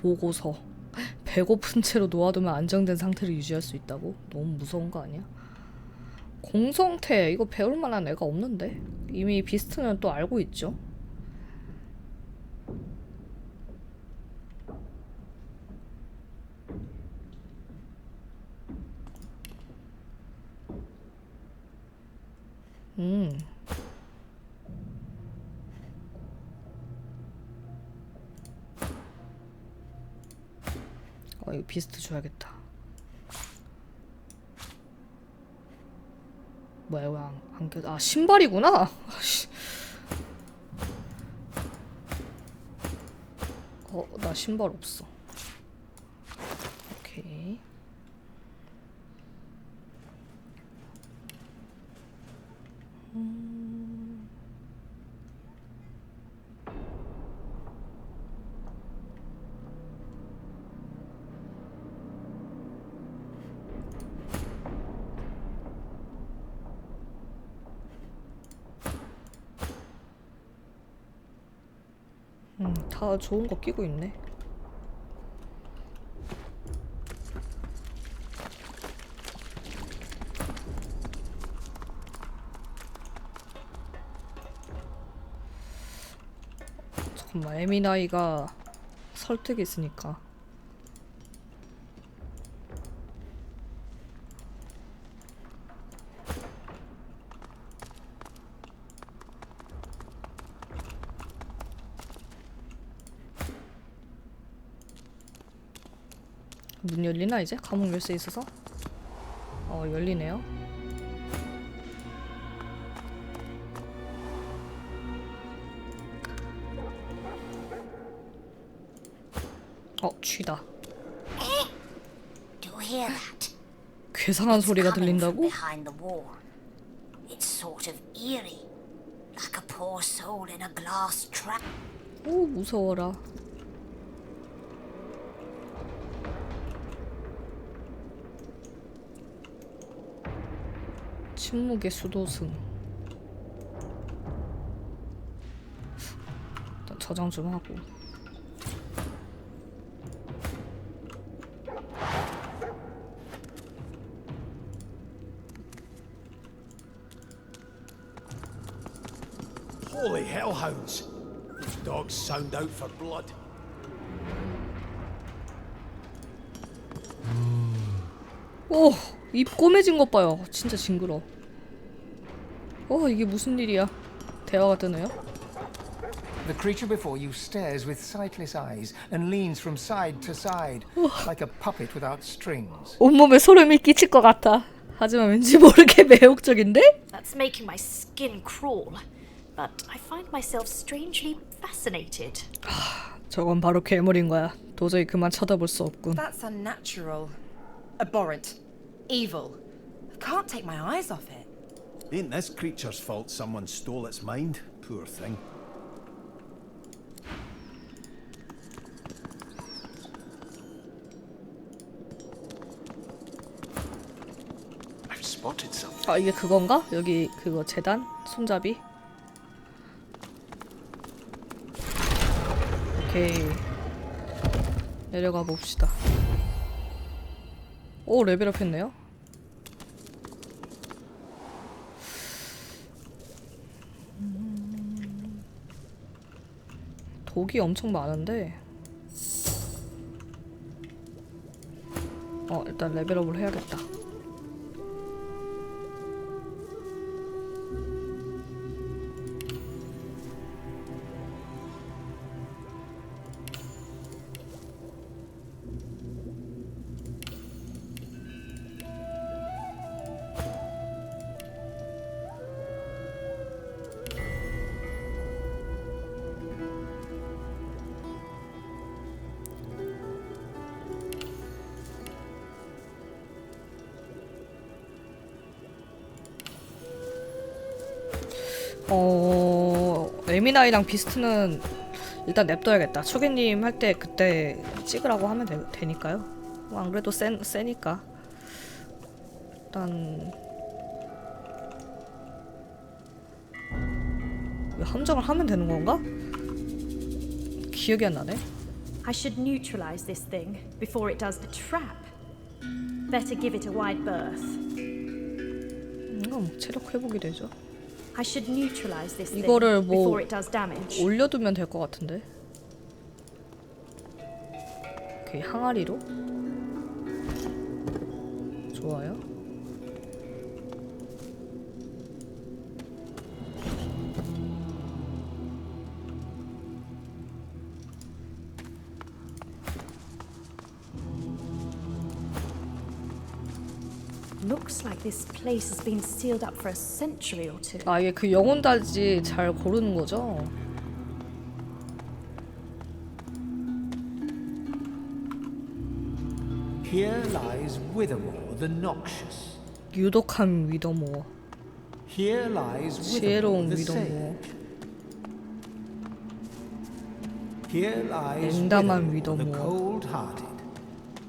보고서 배고픈 채로 놓아두면 안정된 상태를 유지할 수 있다고? 너무 무서운 거 아니야? 공성태 이거 배울 만한 애가 없는데 이미 비스트는 또 알고 있죠. 음. 어 이거 비스트 줘야겠다. 뭐야 왜안 안 껴? 아 신발이구나. 씨. 어나 신발 없어. 오케이. 음, 다 좋은 거 끼고 있네. 잠깐만, 에미나이가 설득이 있으니까. 문 열리나 이제? 감옥 열쇠 있어서? 어 열리네요. 어 쥐다. 괴상한 소리가 들린다고? 오 무서워라. 침묵의 수도승. 일단 저장 좀 하고. Holy hellhounds! These dogs sound out for blood. 오, 입 꼬매진 것 봐요. 진짜 징그러. 어, 이게 무슨 일이야? 대화가 뜨네요. The creature before you stares with sightless eyes and leans from side to side like a puppet without strings. 온몸에 소름이 끼칠 것 같아. 하지만 왠지 모르게 매혹적인데? That's making my skin crawl. But I find myself strangely fascinated. 저건 바로 괴물인 거야. 도저히 그만 쳐다볼 수 없군. That's unnatural. Abhorrent. Evil. I can't take my eyes off it. Ain't this creature's fault someone stole its mind? Poor thing. I've spotted something. 아, 이게 그건가? 여기 그거 재단? 손잡이? 오케이. 내려가 봅시다. 오, 레벨업 했네요. 독이 엄청 많은데. 어, 일단 레벨업을 해야겠다. 어 에미나이랑 비스트는 일단 냅둬야겠다. 초계님 할 때 그때 찍으라고 하면 되, 니까요 뭐 안 그래도 센 세니까 일단 왜 함정을 하면 되는 건가? 기억이 안 나네. I should neutralize this thing before it does a trap. Better give it a wide berth. 이거 뭐 체력 회복이 되죠. I should neutralize this thing 이거를 뭐 before it does damage. 올려두면 될 것 같은데. 오케이 항아리로. 좋아요. Looks like this place has been sealed up for a century or two. 아 이게 그 영혼 달지 잘 고르는 거죠. Here lies Withermore the Noxious. 유독한 위더모어. Here lies 지혜로운 Withermore the 위더모어. Sage. Here lies 냉담한 Withermore the 위더모어. cold-hearted.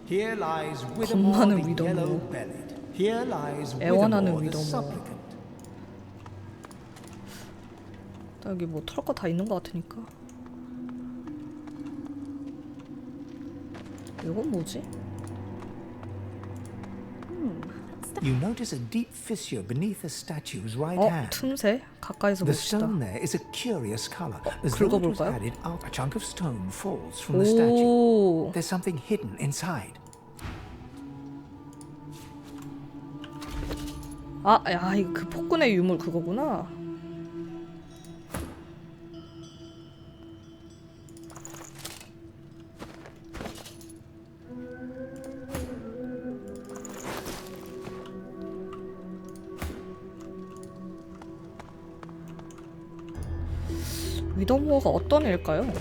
Here lies 겁 Withermore 많은 the 위더모어. yellow-bellied. Here lies 애원하는 Withermore the 위더모어. supplicant. 나 여기 뭐 털 거 다 있는 것 같으니까. 이건 뭐지? You notice a deep fissure beneath the statue's right 어 hand. 틈새 가까이서 The 봅시다. stone there is a curious color, as though it was 긁어볼까요? added after a chunk of stone falls from the statue. 오 There's something hidden inside. 아, 야, 이거 그 폭군의 유물 그거구나. 위더모어가 어떤 애일까요?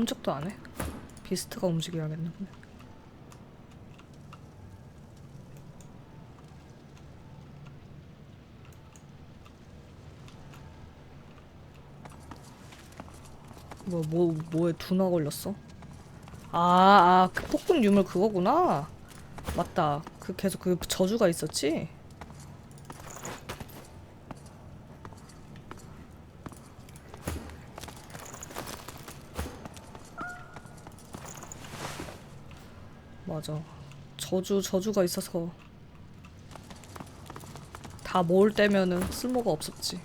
꼼짝도 안 해. 비스트가 움직여야겠네. 그냥. 뭐, 뭐, 뭐에 두나 걸렸어? 아, 아, 그 폭군 유물 그거구나. 맞다. 그 계속 그 저주가 있었지? 맞아. 저주, 저주가 있어서 다 모을 때면은 쓸모가 없었지.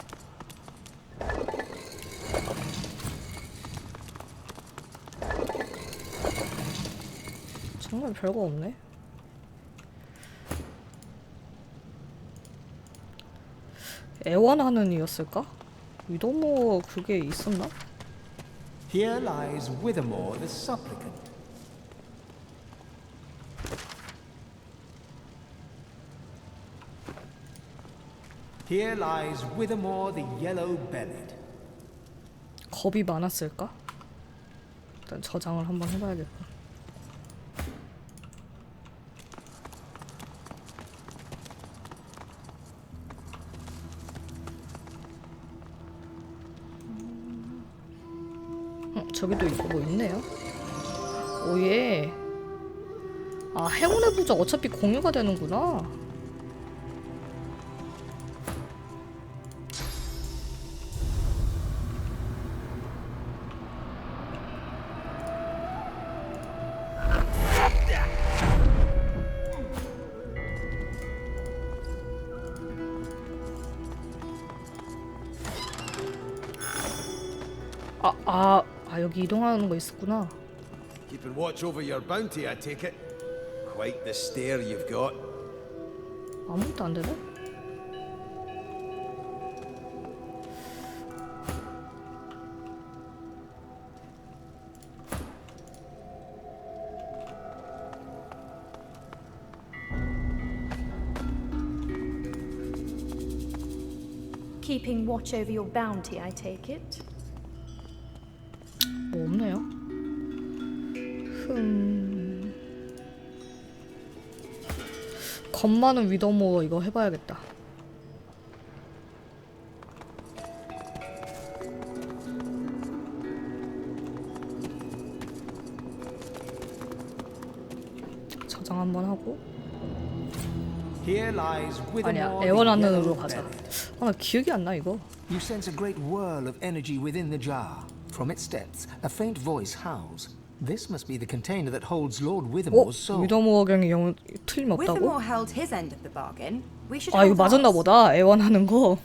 정말 별거 없네. 애원하는 이였을까? 위도모 그게 있었나? Here lies Withermore the supplicant. Here lies Withermore the yellow-bellied. 겁이 많았을까? 일단 저장을 한번 해봐야겠다. 어, 저기도 있고 뭐 있네요. 오예. 아 행운의 부적 어차피 공유가 되는구나. 여기 이동하는 거 있었구나. Keeping watch over your bounty, I take it. Quite the stare you've got. 아무것도 안 되네. Keeping watch over your bounty, I take it. 겁 많은 위더모 이거 해봐야겠다. 한번 하고 아니야 Yellow 가자. 아 나 기억이 안 나 이거. You sense a great whirl of energy within the jar. From its depths, a faint voice howls. This must be the container that holds Lord 어? Withermore's soul. 위더모어경이 영어 틀림없다고? Withermore held his end of the bargain. We should 아 이거 hold 맞았나 ours. 보다 애원하는 거.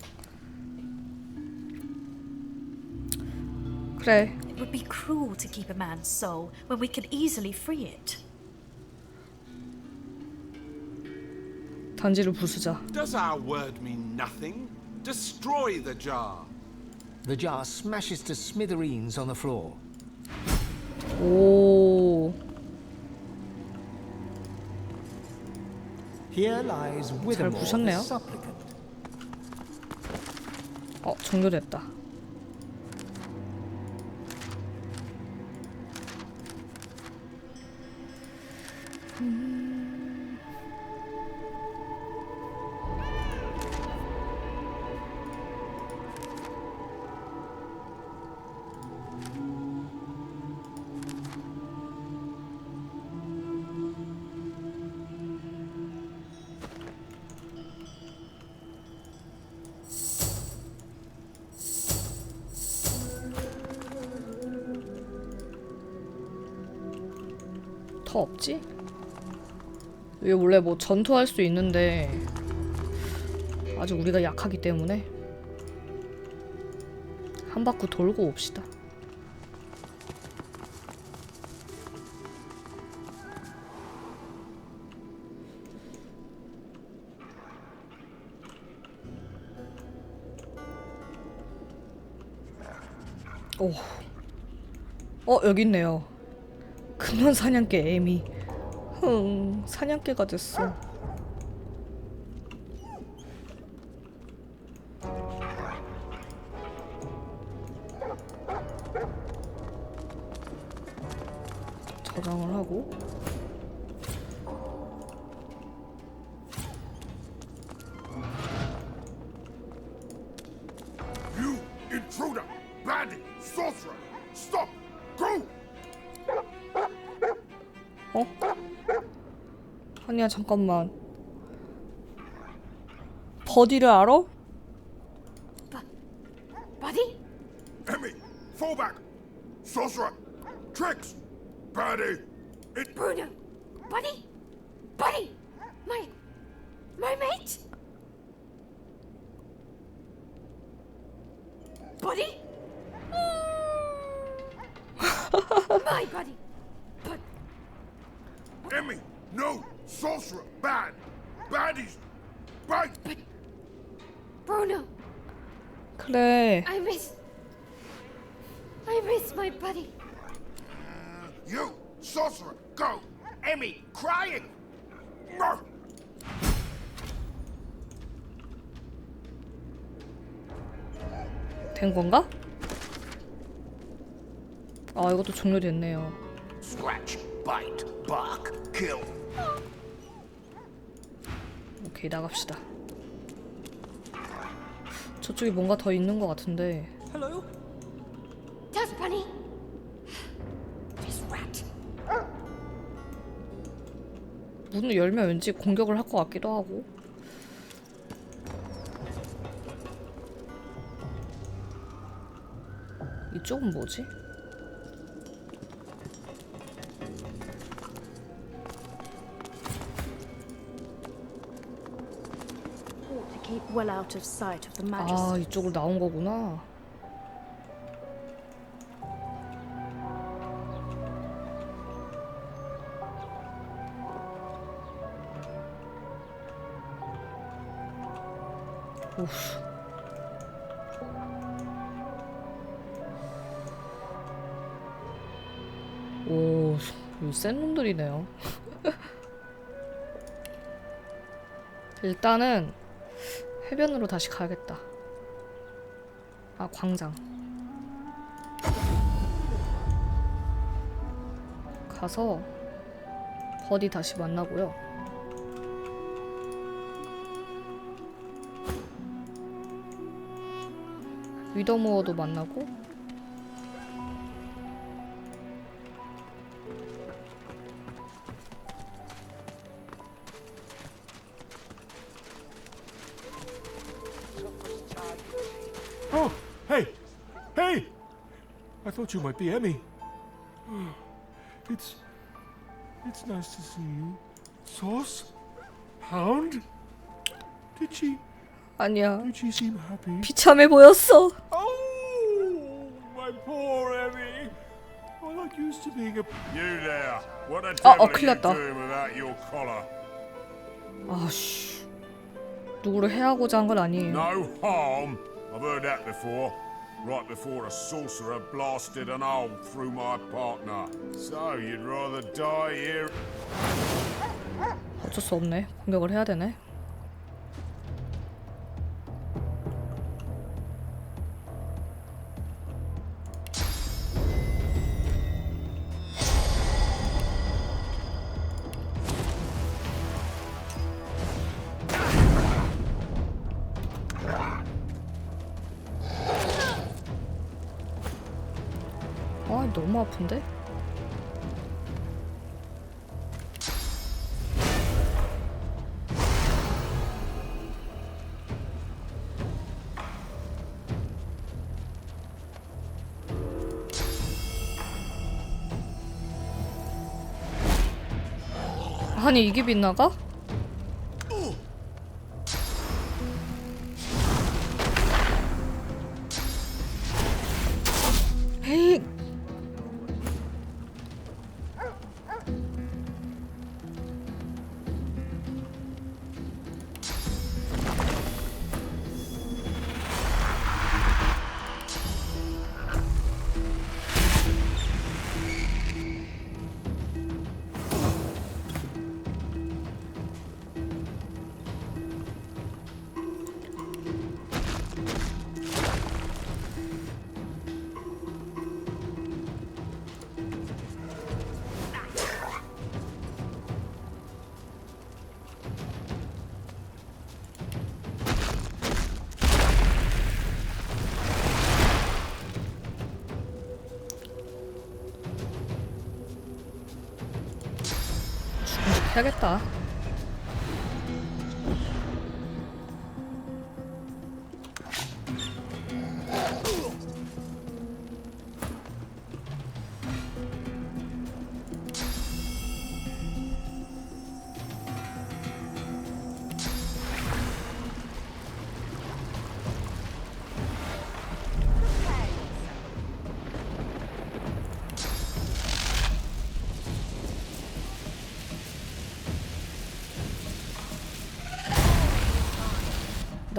그래 It would be cruel to keep a man's soul when we could easily free it. 단지를 부수자. Does our word mean nothing? Destroy the jar. The jar smashes to smithereens on the floor. 오 Here lies Withermore the 부셨네요. supplicant. 어, 종료됐다. 더 없지? 이게 원래 뭐 전투할 수 있는데 아직 우리가 약하기 때문에 한 바퀴 돌고 옵시다. 오. 어, 여기 있네요. 금연 사냥개 에미. 흥, 사냥개가 됐어. 저장을 하고 아니야 잠깐만 버디를 알아? Fall back! Sorcerer! Tricks! Bandit! It... Bruno! Buddy! Buddy! My. my mate? Buddy? my buddy! But. Emmy! No! Sorcerer! Bad! Baddies! Bite! Bruno! 그래 I miss. I miss my buddy. You! Sorcerer! Go! Emmy! Crying! No! 된 건가? 아 이것도 종료됐네요 Scratch, bite, bark, kill. 오케이 나갑시다 저쪽에 뭔가 더 있는 것 같은데 Does Bunny? This rat. 문을 열면 왠지 공격을 할 것 같기도 하고 이쪽은 뭐지? Well out of sight of the 아 magistrate. 이쪽으로 나온 거구나 오후 오, 이거 센 놈들이네요. 일단은 해변으로 다시 가야겠다. 아, 광장. 가서 버디 다시 만나고요. 위더모어도 만나고 thought you might be Emmy. It's. It's nice to see you. Sauce? Hound? Did she. 아니야. Did she seem happy? 비참해 보였어. Oh, my poor Emmy. I got used to being a. You there. What 아, devil 어, are 큰일 you 났다. doing without your collar? 아씨. 누구를 해하고자 한 건 아니에요. No harm. I've heard that before. Right before a sorcerer blasted an hole through my partner. So you'd rather die here? 어쩔 수 없네. 공격을 해야 되네. 이게 빗나가? 해야겠다.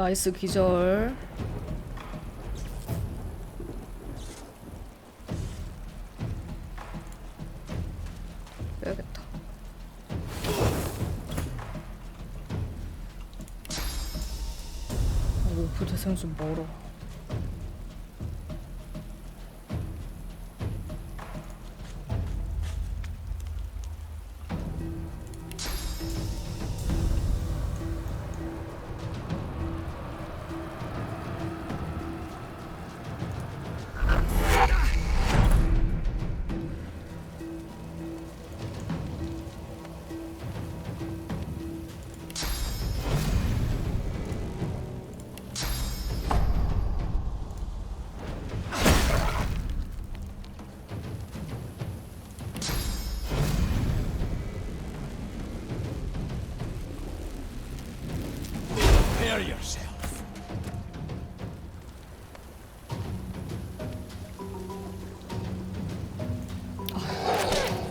나이스 기절. 빼야겠다. 아, 오프 대상 좀 멀어.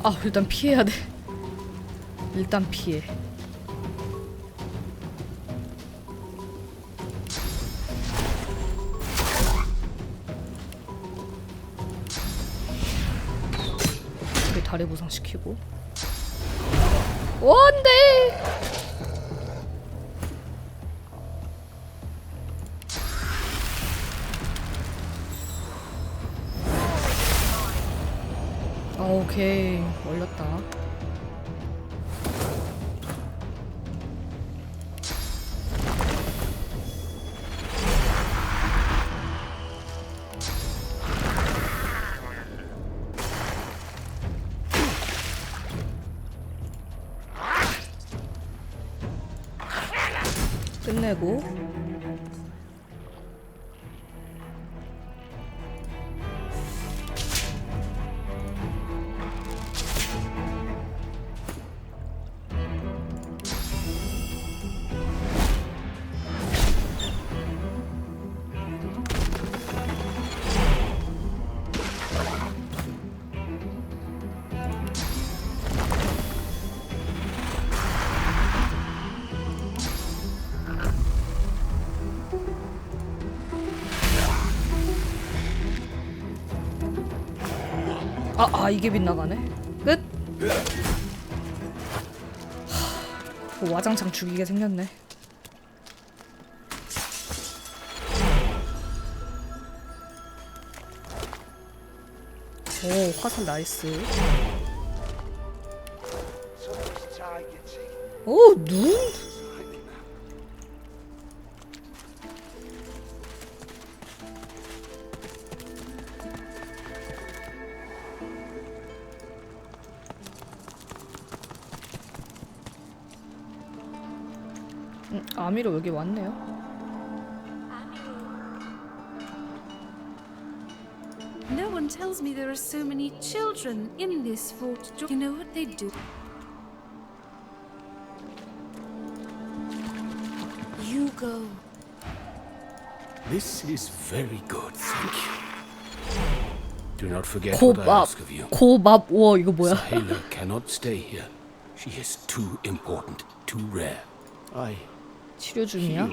아 일단 피해야 돼. 일단 피해. 다리 부상시키고. 원데. 아 이게 빗나가네. 끝. 하, 와장창 죽이게 생겼네. 오 화살 나이스. 오 눈. 아미로 여기 왔네요. No one tells me there are so many children in this fort. Do you know what they do? You go. This is very good, thank you. Do not forget what I 고밥 ask of you. 고밥 우와 이거 뭐야? Sailor cannot stay here. She is too important, too rare. I 치료 중이야?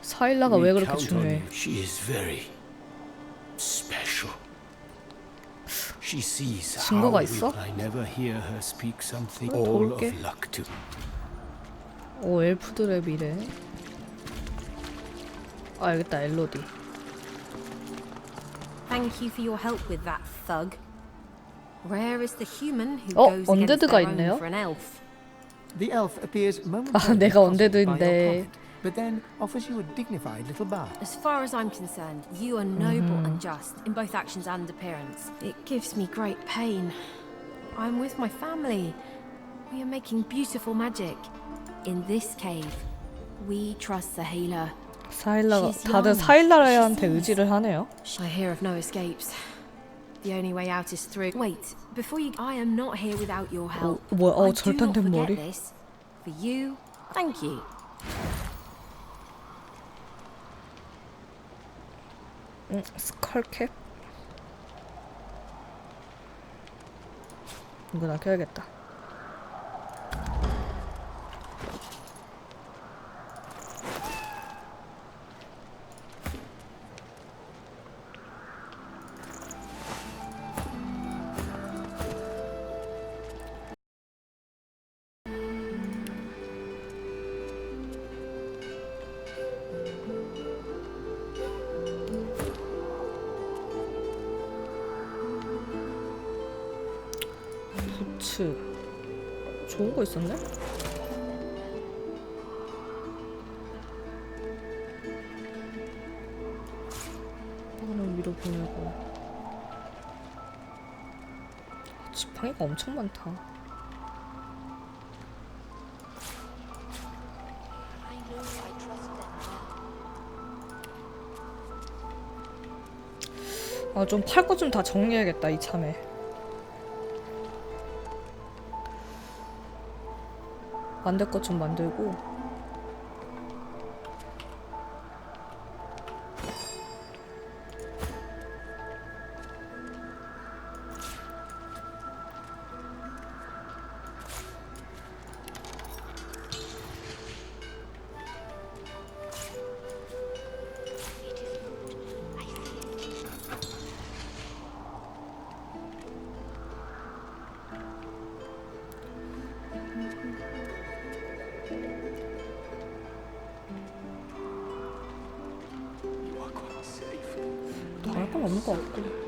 사일라가 왜 그렇게 중요해? you. She is very special. She sees how 증거가 있어? I never hear her speak something 어, all 볼게. of luck to. 오 엘프들의 미래. 아 여기다 엘로디. Thank you for your help with that thug. Rare is the human who 어, goes against 언데드가 their own 있네요. for an elf. The elf appears 아 momentarily 내가 puzzled by your 언데드인데. comment, but then offers you a dignified little bow. As far as I'm concerned, you are noble and just in both actions and appearance. It gives me great pain. I'm with my family. We are making beautiful magic. In this cave, we trust the healer. 사일라가 She's 다들 young, 사일라한테 she 의지를 하네요. I hear of no escapes. The only way out is through. Wait, before you, I am not here without your help. 어, 뭐야? 어, I do not 절단된 forget 머리. this. For you, thank you. 응, 스컬캡. 이거 나 껴야겠다. 부츠. 좋은 거 있었네? 이거는 위로 보내고. 지팡이가 엄청 많다. 아, 좀 팔 거 좀 다 정리해야겠다, 이참에. 만들 것 좀 만들고. 다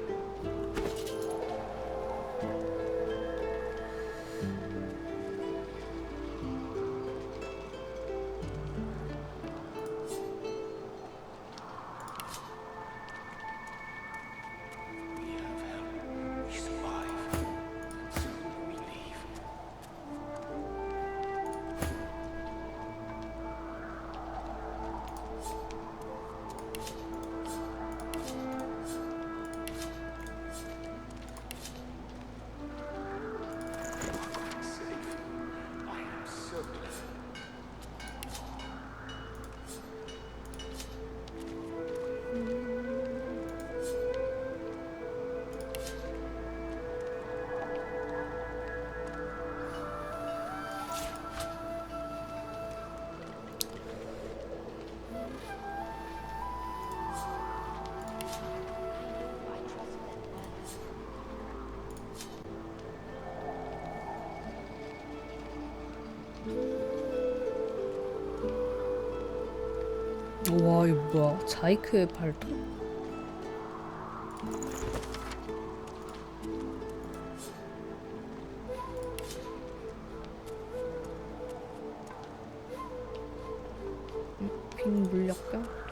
뭐야? 자이크의 발톱? 음, 빈 물약병?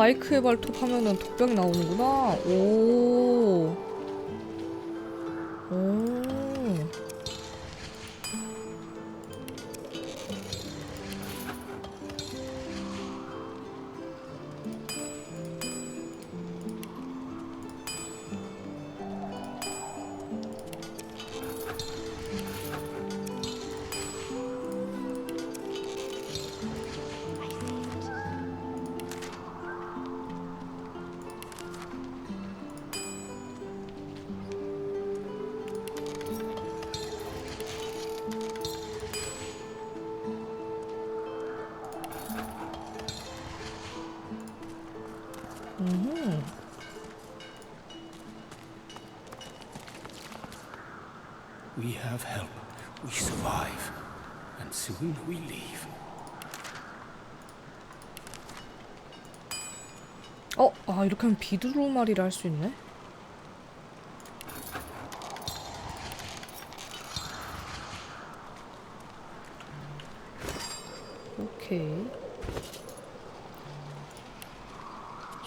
자이크의 발톱 하면은 독병이 나오는구나. 오. Have help. We survive. And soon we leave. 어, 아 이렇게 하면 비두루마리를 할 수 있네. 오케이.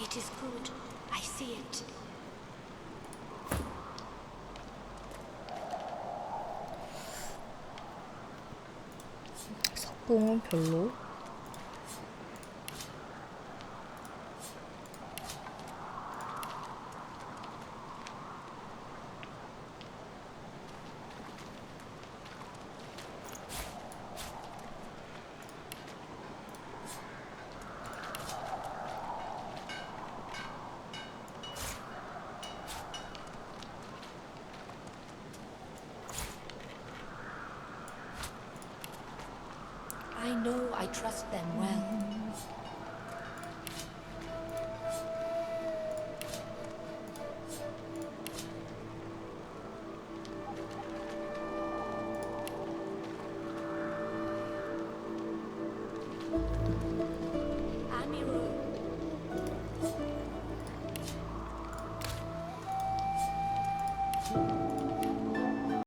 It is good. I see it. 석궁은 별로.